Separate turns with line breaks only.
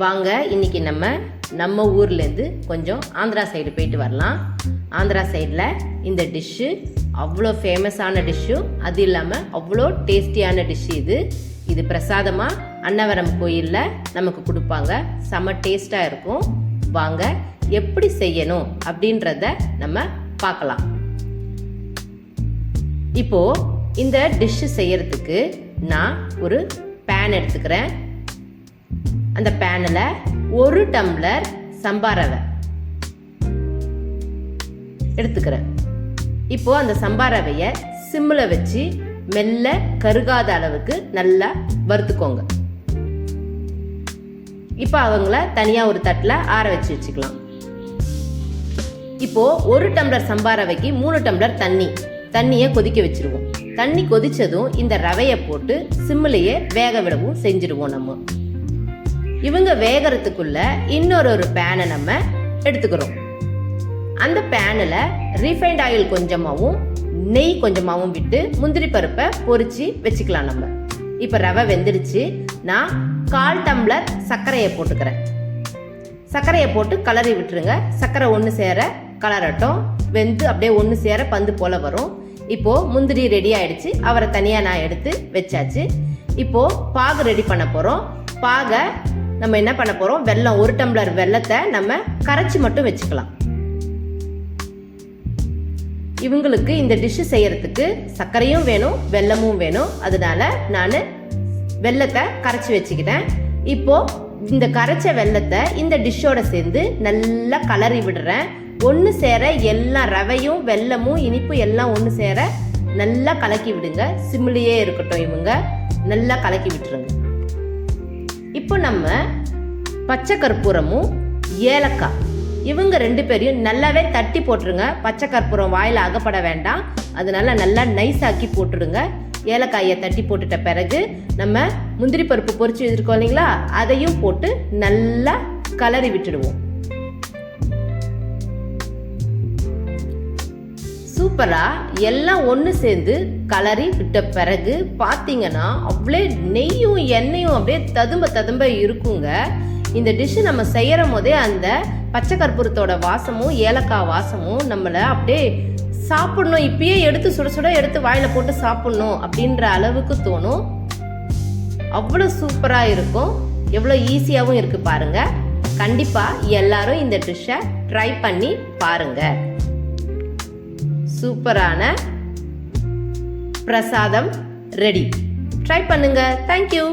வாங்க இன்னைக்கு நம்ம நம்ம ஊர்லேருந்து கொஞ்சம் ஆந்திரா சைடு போயிட்டு வரலாம். ஆந்திரா சைடில் இந்த டிஷ்ஷு அவ்வளோ ஃபேமஸான டிஷ்ஷு அது இல்லாமல் அவ்வளோ டேஸ்டியான டிஷ் இது. இது பிரசாதமாக அன்னவரம் கோயிலில் நமக்கு கொடுப்பாங்க. செம டேஸ்ட்டாக இருக்கும். வாங்க எப்படி செய்யணும் அப்படின்றத நம்ம பார்க்கலாம். இப்போது இந்த டிஷ்ஷு செய்யறதுக்கு நான் ஒரு பேன் எடுத்துக்கிறேன். அந்த பேனில் ஒரு டம்ளர் சம்பா ரவை. எடுத்துக்கிறேன். இப்போ அந்த சம்பா ரவையை சிம்மில் வச்சு மெல்ல கருகாத அளவுக்கு நல்லா வறுத்துக்கோங்க. இப்போ அவங்கள தனியாக ஒரு தட்டில் ஆற வச்சு வச்சுக்கலாம். இப்போ ஒரு டம்ளர் சம்பா ரவைக்கு மூணு டம்ளர் தண்ணி. தண்ணியை கொதிக்க வச்சிருவோம். தண்ணி கொதிச்சதும் இந்த ரவையை போட்டு சிம்மிலேயே வேக விடவும் செஞ்சிடுவோம் நம்ம. இவங்க வேகறதுக்குள்ள இன்னொரு ஒரு பேனை நம்ம எடுத்துக்கிறோம். அந்த பேனில் ரீஃபைண்ட் ஆயில் கொஞ்சமாகவும் நெய் கொஞ்சமாகவும் விட்டு முந்திரி பருப்பை பொறிச்சு வச்சுக்கலாம் நம்ம. இப்போ ரவை வெந்துடுச்சு. நான் கால் டம்ளர் சர்க்கரையை போட்டுக்கிறேன். சர்க்கரையை போட்டு கலரி விட்டுருங்க. சர்க்கரை ஒன்று சேர கலரட்டும். வெந்து அப்படியே ஒன்று சேர பந்து போல வரும். இப்போது முந்திரி ரெடி ஆயிடுச்சு. அவரை தனியாக நான் எடுத்து வச்சாச்சு. இப்போது பாகு ரெடி பண்ண போகிறோம் பாகை நம்ம என்ன பண்ண போகிறோம் வெள்ளம் ஒரு டம்ளர் வெல்லத்தை நம்ம கரைச்சி மட்டும் வச்சுக்கலாம். இவங்களுக்கு இந்த டிஷ்ஷு செய்யறதுக்கு சர்க்கரையும் வேணும் வெல்லமும் வேணும். அதனால நான் வெல்லத்தை கரைச்சி வச்சுக்கிட்டேன். இப்போ இந்த கரைச்ச வெல்லத்தை இந்த டிஷ்ஷோட சேர்ந்து நல்லா கலரி விடுறேன். ஒன்று சேர எல்லா ரவையும் வெல்லமும் இனிப்பு எல்லாம் ஒன்று சேர நல்லா கலக்கி விடுங்க. சிம்லியே இருக்கட்டும் இவங்க. நல்லா கலக்கி விட்டுருங்க. இப்போ நம்ம பச்சை கற்பூரமும் ஏலக்காய். இவங்க ரெண்டு பேரையும் நல்லாவே தட்டி போட்டுருங்க. பச்சை கற்பூரம் வாயில் அகப்பட வேண்டாம். அதனால நல்லா நைஸ் ஆக்கி போட்டுடுங்க ஏலக்காயை தட்டி போட்டுட்ட பிறகு நம்ம முந்திரி பருப்பு பொறிச்சு வச்சுருக்கோம் இல்லைங்களா? அதையும் போட்டு நல்லா கலரி விட்டுடுவோம். சூப்பரா? எல்லாம் ஒன்று சேர்ந்து கலரி விட்ட பிறகு பார்த்தீங்கன்னா அப்படியே நெய்யும் எண்ணெயும் அப்படியே ததும்ப ததும்ப இருக்குங்க. இந்த டிஷ்ஷு நம்ம செய்யற போதே அந்த பச்சை கற்பூரத்தோட வாசமும் ஏலக்காய் வாசமும் நம்மளை அப்படியே சாப்பிடணும். இப்பயே எடுத்து சுட சுட எடுத்து வாயில போட்டு சாப்பிடணும் அப்படின்ற அளவுக்கு தோணும். அவ்வளோ சூப்பராக இருக்கும். எவ்வளோ ஈஸியாகவும் இருக்கு பாருங்க. கண்டிப்பாக எல்லாரும் இந்த டிஷ்ஷை ட்ரை பண்ணி பாருங்க. சூப்பரான பிரசாதம் ரெடி ட்ரை பண்ணுங்க. தேங்க்யூ